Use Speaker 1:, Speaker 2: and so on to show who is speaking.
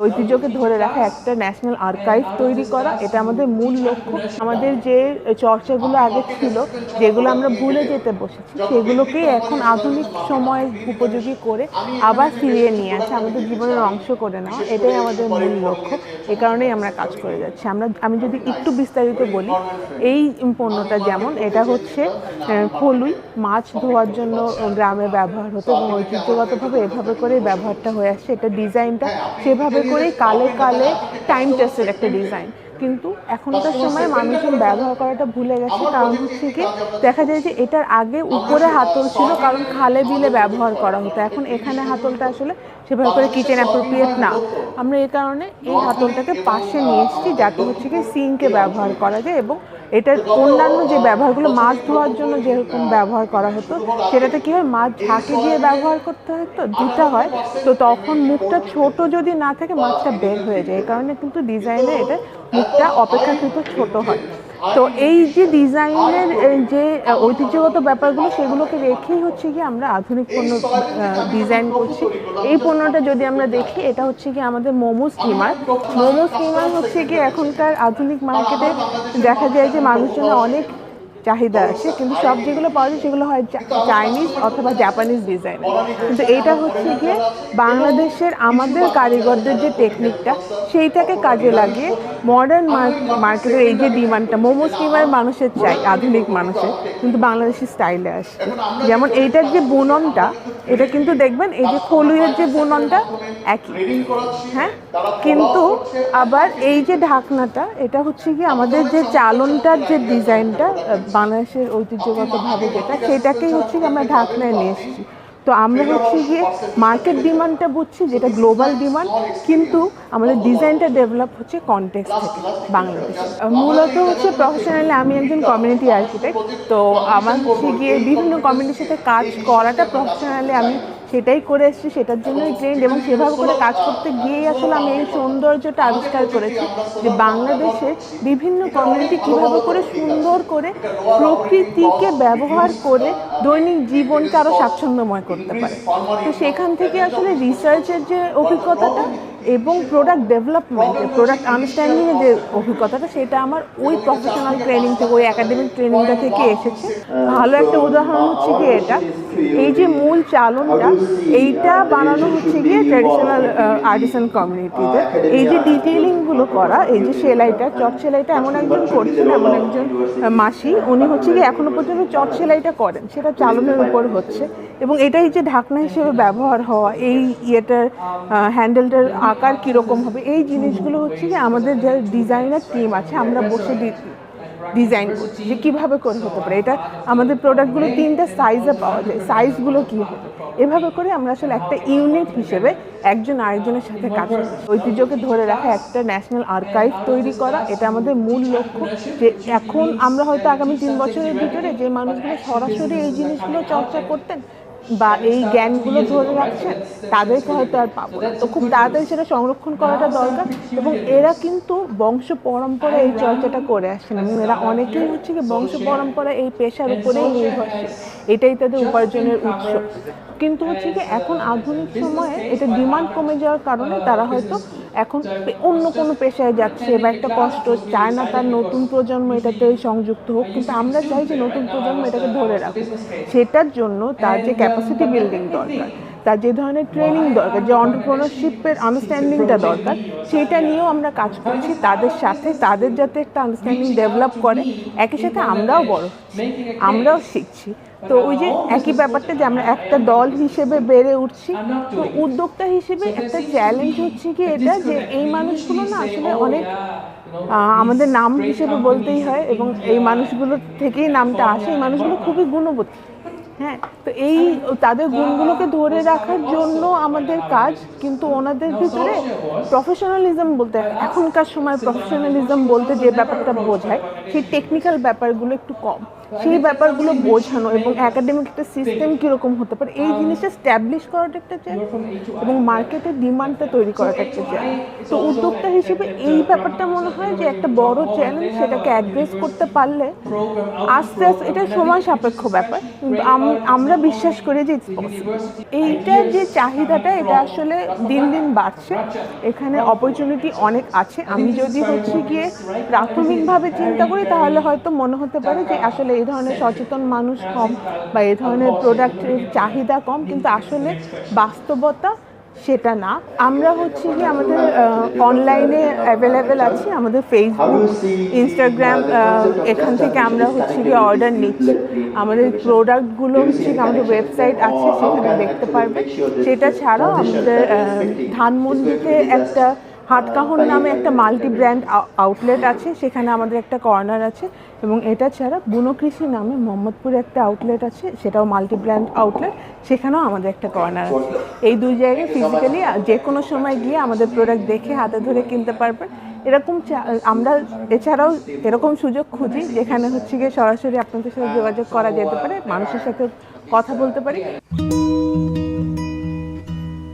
Speaker 1: ঐতিহ্যকে ধরে রাখা একটা ন্যাশনাল আর্কাইভ তৈরি করা, এটা আমাদের মূল লক্ষ্য। আমাদের যে চর্চাগুলো আগে ছিল, যেগুলো আমরা ভুলে যেতে বসেছি, সেগুলোকে এখন আধুনিক সময় উপযোগী করে আবার ফিরিয়ে নিয়ে আসে আমাদের জীবনের অংশ করে নেওয়া, এটাই আমাদের মূল লক্ষ্য। এ কারণেই আমরা কাজ করে যাচ্ছি। আমরা, আমি যদি একটু বিস্তারিত বলি, এই পণ্যটা যেমন, এটা হচ্ছে খলুই মাছ ধোয়ার জন্য গ্রামে ব্যবহার হতো এবং ঐতিহ্যগতভাবে এভাবে করেই ব্যবহারটা হয়ে আসছে। এটা ডিজাইনটা সেভাবে করেই কালে কালে টাইম টেস্টের একটা ডিজাইন। কিন্তু এখনকার সময় মানুষজন ব্যবহার করাটা ভুলে গেছে, কারণ হচ্ছে কি, দেখা যায় যে এটার আগে উপরে হাতল ছিল, কারণ খালে বিলে ব্যবহার করা হতো। এখন এখানে হাতলটা আসলে সেভাবে করে কিচেন অ্যাপ্রোপ্রিয়েট না। আমরা এই কারণে এই হাতলটাকে পাশে নিয়ে এসেছি যাতে হচ্ছে কি সিঙ্কে ব্যবহার করা যায় এবং এটার অন্যান্য যে ব্যবহারগুলো মাছ ধোয়ার জন্য যেরকম ব্যবহার করা হতো সেটাতে কী হয় মাছ ঝাঁকে দিয়ে ব্যবহার করতে হয় তো দিতে হয়। তো তখন মুখটা ছোট যদি না থাকে মাছটা বের হয়ে যায়। এই কারণে কিন্তু ডিজাইনে এটা মুখটা অপেক্ষাকৃত ছোট হয়। তো এই যে ডিজাইনের যে ঐতিহ্যগত ব্যাপারগুলো, সেগুলোকে রেখেই হচ্ছে কি আমরা আধুনিক পণ্য ডিজাইন করছি। এই পণ্যটা যদি আমরা দেখি, এটা হচ্ছে কি আমাদের মোমো স্টিমার। মোমো স্টিমার হচ্ছে কি এখনকার আধুনিক মার্কেটে দেখা যায় যে মানুষজনের অনেক চাহিদা আছে, কিন্তু সব যেগুলো পাওয়া যায় সেগুলো হয় চাইনিজ অথবা জাপানিজ ডিজাইন কিন্তু এইটা হচ্ছে গিয়ে বাংলাদেশের আমাদের কারিগরদের যে টেকনিকটা সেইটাকে কাজে লাগিয়ে মডার্ন মার্কেটের এই যে ডিমান্ডটা মোমো স্টিমার মানুষের চাই, আধুনিক মানুষের, কিন্তু বাংলাদেশের স্টাইলে আসছে। যেমন এইটার যে বুননটা এটা কিন্তু দেখবেন, এই যে খলুইয়ের যে বুননটা, একই। হ্যাঁ? কিন্তু আবার এই যে ঢাকনাটা, এটা হচ্ছে কি আমাদের যে চালনটার যে ডিজাইনটা, বাংলাদেশের ঐতিহ্যগতভাবে যেটা, সেটাকেই হচ্ছে কি আমরা ঢাকনায় নিয়ে এসেছি। তো আমরা হচ্ছে গিয়ে মার্কেট ডিমান্ডটা বুঝছি, যেটা গ্লোবাল ডিমান্ড কিন্তু আমাদের ডিজাইনটা ডেভেলপ হচ্ছে কন্টেক্স থেকে, বাংলাদেশ। মূলত হচ্ছে প্রফেশনালি আমি একজন কমিউনিটি আর্কিটেক্ট তো আমার হচ্ছে গিয়ে বিভিন্ন কমিউনিটির সাথে কাজ করাটা প্রফেশনালি আমি সেটাই করে এসেছি, সেটার জন্যই ট্রেন্ড এবং সেভাবে করে কাজ করতে গিয়েই আসলে আমি এই সৌন্দর্যটা আবিষ্কার করেছি যে বাংলাদেশে বিভিন্ন কমিউনিটি কীভাবে করে সুন্দর করে প্রকৃতিকে ব্যবহার করে দৈনিক জীবনকে আরও স্বাচ্ছন্দ্যময় করতে পারে। তো সেখান থেকে আসলে রিসার্চের যে অভিজ্ঞতাটা এবং প্রোডাক্ট ডেভেলপমেন্ট প্রোডাক্ট আন্ডারস্ট্যান্ডিংয়ের যে অভিজ্ঞতাটা, সেটা আমার ওই প্রফেশনাল ট্রেনিং থেকে, ওই একাডেমিক ট্রেনিংটা থেকে এসেছে। ভালো একটা উদাহরণ হচ্ছে কি এটা? এই যে মূল চালনটা, এইটা বানানো হচ্ছে গিয়ে ট্র্যাডিশনাল আর্টিসান কমিউনিটিতে এই যে ডিটেইলিংগুলো করা, এই যে সেলাইটা, চট সেলাইটা এমন একজন করছেন, এমন একজন মাসি, উনি হচ্ছে গিয়ে এখনও পর্যন্ত চট সেলাইটা করেন। সেটা চালনের উপর হচ্ছে। এবং এটাই যে ঢাকনা হিসেবে ব্যবহার হওয়া, এই ইয়েটার হ্যান্ডেলটার আকার কীরকম হবে? এই জিনিসগুলো হচ্ছে যে আমাদের যে ডিজাইনার টিম আছে, আমরা বসে ডিজাইন করছি যে কীভাবে করে হতে পারে। এটা আমাদের প্রোডাক্টগুলো তিনটা সাইজে পাওয়া যায়। সাইজগুলো কী হবে? এভাবে করে আমরা আসলে একটা ইউনিট হিসেবে একজন আরেকজনের সাথে কাজ ঐতিহ্যকে ধরে রাখা একটা ন্যাশনাল আর্কাইভ তৈরি করা, এটা আমাদের মূল লক্ষ্য যে এখন আমরা হয়তো আগামী তিন বছরের ভিতরে যে মানুষগুলো সরাসরি এই জিনিসগুলো চর্চা করতেন বা এই জ্ঞানগুলো ধরে রাখছেন তাদেরকে হয়তো আর পাবো না। তো খুব তাড়াতাড়ি সেটা সংরক্ষণ করাটা দরকার এবং এরা কিন্তু বংশ পরম্পরা এই চর্চাটা করে আসছেন এবং এরা অনেকেই হচ্ছে কি বংশ পরম্পরা এই পেশার উপরেই নির্ভরশীল। এটাই তাদের উপার্জনের উৎস। কিন্তু হচ্ছে কি এখন আধুনিক সময়ে এটা ডিমান্ড কমে যাওয়ার কারণে তারা হয়তো এখন অন্য কোনো পেশায় যাচ্ছে বা একটা কষ্ট চায় না তার নতুন প্রজন্ম এটাতে সংযুক্ত হোক কিন্তু আমরা চাই যে নতুন প্রজন্ম এটাকে ধরে রাখুক। সেটার জন্য তার যে ক্যাপাসিটি বিল্ডিং দরকার। তার যে ধরনের ট্রেনিং দরকার, যে অন্টারপ্রনারশিপের আন্ডারস্ট্যান্ডিংটা দরকার, সেটা নিয়েও আমরা কাজ করছি। তাদের সাথে, তাদের যাতে একটা আন্ডারস্ট্যান্ডিং ডেভেলপ করে, একই সাথে আমরাও বড় আমরাও শিখছি। তো ওই যে একই ব্যাপারটা যে আমরা একটা দল হিসেবে বেড়ে উঠছি, তো উদ্যোক্তা হিসেবে একটা চ্যালেঞ্জ হচ্ছে কি এটা যে এই মানুষগুলো না আসলে অনেক আমাদের নাম হিসেবে বলতেই হয় এবং এই মানুষগুলো থেকেই নামটা আসে। এই মানুষগুলো খুবই গুণবতী। হ্যাঁ তো এই তাদের গুণগুলোকে ধরে রাখার জন্য আমাদের কাজ, কিন্তু ওনাদের ভিতরে প্রফেশনালিজম বলতে, এখনকার সময় প্রফেশনালিজম বলতে যে ব্যাপারটা বোঝায়, সেই টেকনিক্যাল ব্যাপারগুলো একটু কম। সেই ব্যাপারগুলো বোঝানো এবং একাডেমিক একটা সিস্টেম কীরকম হতে পারে এই জিনিসটা স্ট্যাবলিশ করাটা একটা চ্যালেঞ্জ এবং মার্কেটের ডিমান্ডটা তৈরি করাটা একটা চ্যালেঞ্জ তো উদ্যোক্তা হিসেবে এই ব্যাপারটা মনে হয় যে একটা বড় চ্যালেঞ্জ সেটাকে অ্যাড্রেস করতে পারলে আস্তে আস্তে এটা সময় সাপেক্ষ ব্যাপার। কিন্তু আমরা বিশ্বাস করি যে এইটার যে চাহিদাটা এটা আসলে দিন দিন বাড়ছে। এখানে অপরচুনিটি অনেক আছে। আমি যদি হচ্ছে গিয়ে প্রাথমিকভাবে চিন্তা করি তাহলে হয়তো মনে হতে পারে যে আসলে এই ধরনের সচেতন মানুষ কম বা এই ধরনের প্রোডাক্টের চাহিদা কম, কিন্তু আসলে বাস্তবতা সেটা না। আমরা হচ্ছে কি আমাদের অনলাইনে অ্যাভেলেবেল আছি, আমাদের ফেসবুক ইনস্টাগ্রাম এখান থেকে আমরা হচ্ছে কি অর্ডার নিচ্ছি। আমাদের প্রোডাক্টগুলো হচ্ছে কি আমাদের ওয়েবসাইট আছে, সেখানে দেখতে পারবে। সেটা ছাড়াও আমাদের ধানমন্ডিতে একটা হাটকাহন নামে একটা মাল্টি ব্র্যান্ড আউটলেট আছে, সেখানে আমাদের একটা কর্নার আছে, এবং এটা ছাড়া বুনকৃষি নামে মোহাম্মদপুরে একটা আউটলেট আছে, সেটাও মাল্টি ব্র্যান্ড আউটলেট সেখানেও আমাদের একটা কর্নার আছে। এই দুই জায়গায় ফিজিক্যালি যে কোনো সময় গিয়ে আমাদের প্রোডাক্ট দেখে হাতে ধরে কিনতে পারবেন। এরকম আমরা এছাড়াও এরকম সুযোগ খুঁজি, যেখানে হচ্ছে গিয়ে সরাসরি আপনাদের সাথে যোগাযোগ করা যেতে পারে, মানুষের সাথে কথা বলতে পারি।